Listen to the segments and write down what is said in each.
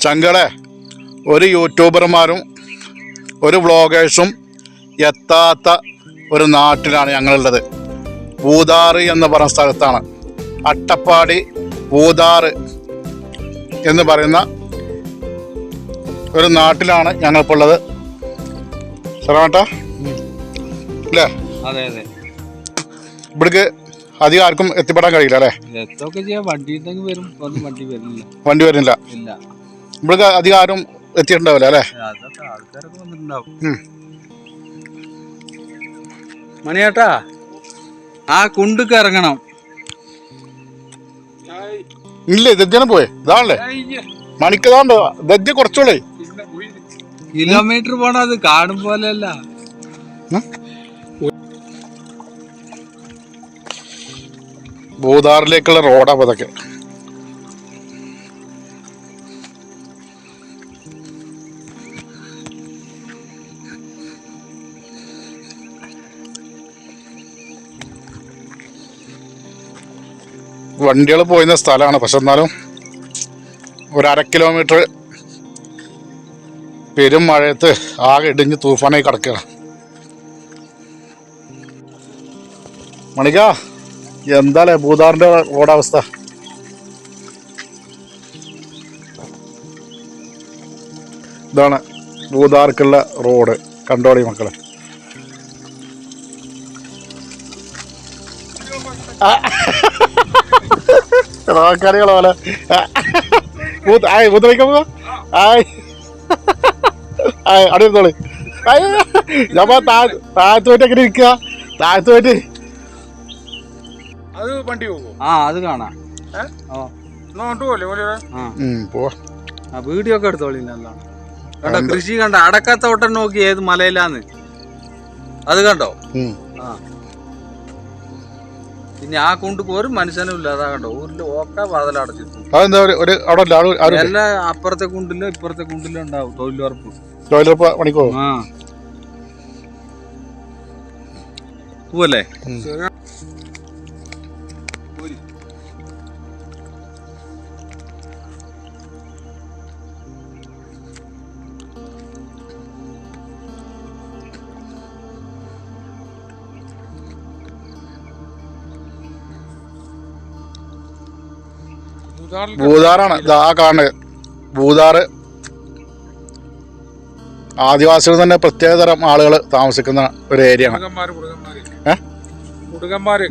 ചങ്കളെ ഒരു യൂട്യൂബർമാരും ഒരു വ്ളോഗേഴ്സും എത്താത്ത ഒരു നാട്ടിലാണ് ഞങ്ങളുള്ളത്. പൂതാറ് എന്ന് പറയുന്ന സ്ഥലത്താണ്. അട്ടപ്പാടി പൂതാറ് എന്ന് പറയുന്ന ഒരു നാട്ടിലാണ് ഞങ്ങളിപ്പോൾ ഉള്ളത് ശ്രമേട്ടാ അല്ലേ? അതെ അതെ. ഇവിടേക്ക് അധികം ആർക്കും എത്തിപ്പെടാൻ കഴിയില്ല അല്ലേ? എത്തൊക്കെ ചെയ്യാം. വണ്ടി ഉണ്ടെങ്കിൽ വരും വണ്ടി വരുന്നില്ല. വണ്ടി വരുന്നില്ല. ഇല്ല. അധികം ആരും എത്തിയിട്ടുണ്ടാവില്ല അല്ലേ? ആൾക്കാരൊക്കെ വന്നിട്ടുണ്ടാവും. മണിയേട്ടാ ആ കുണ്ടുക്ക് ഇറങ്ങണം. ഇല്ല ദജ്ജനെ പോയെ? ഇതാണല്ലേ? മണിക്ക് ഇതാണ്ടോ? ദജ്ജ കുറച്ചോളേ. കിലോമീറ്റർ പോണത് കാണും പോലെയല്ല. ഭൂതാറിലേക്കുള്ള റോഡാ അതൊക്കെ വണ്ടികൾ പോയിരുന്ന സ്ഥലമാണ്. പക്ഷെ എന്നാലും ഒരു കിലോമീറ്റർ പെരും മഴയത്ത് ആകെ ഇടിഞ്ഞ് തൂഫാനായി കിടക്കുകയാണ്. മണിക. എന്താലേ ഭൂതാറിന്റെ റോഡവസ്ഥ. ഇതാണ് ഭൂതാർക്കുള്ള റോഡ്. കണ്ടോളി മക്കളെ. റോക്കറികളെ പോലെ. ഭൂത കുതിരയ്ക്കുമ്പോ ആയി. ആയി ആയ് ആയ്. അവിടെ ഇരുന്നോളി ഞാൻ താഴത്ത് പോയിട്ട് എങ്ങനെ ഇരിക്കുക താഴത്ത് പോയിട്ട് അത് വണ്ടി പോകുമോ ആ അത് കാണാം? ഓ. പോലെ പോലെ ആ. വീഡിയോ ഒക്കെ എടുത്തോളി നല്ലോണം കണ്ടോ കൃഷി കണ്ട? അടക്കത്തോട്ടം നോക്കി ഏത് മലയിലാന്ന്. അത് കണ്ടോ? ആ. പിന്നെ ആ കുണ്ടുക്ക് ഒരു മനുഷ്യനും ഇല്ല. അതാ കണ്ടോ? ഊരിൽ ഒക്കെ വാതിലടച്ചിട്ടു അതെന്താ ഒരു ഒരു അവിടെ ഇല്ല ആരും ആരും എല്ലാ അപ്പുറത്തെ കുണ്ടിലും ഇപ്പുറത്തെ കുണ്ടിലും ഉണ്ടാവും തൊഴിലുറപ്പ്. തൊഴിലുറപ്പ് പണിക്കോ? ആ. പോവല്ലേ? ഭൂതാറാണ്. ഇതാ ആ കാണുന്നത്. ഭൂതാറ് ആദിവാസികൾ തന്നെ പ്രത്യേകതരം ആളുകൾ താമസിക്കുന്ന ഒരു ഏരിയ ആണ്.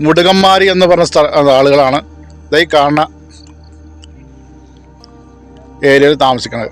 മുടുകന്മാരി എന്ന് പറഞ്ഞ സ്ഥല ആളുകളാണ് ഇതായി കാണുന്ന ഏരിയയിൽ താമസിക്കുന്നത്.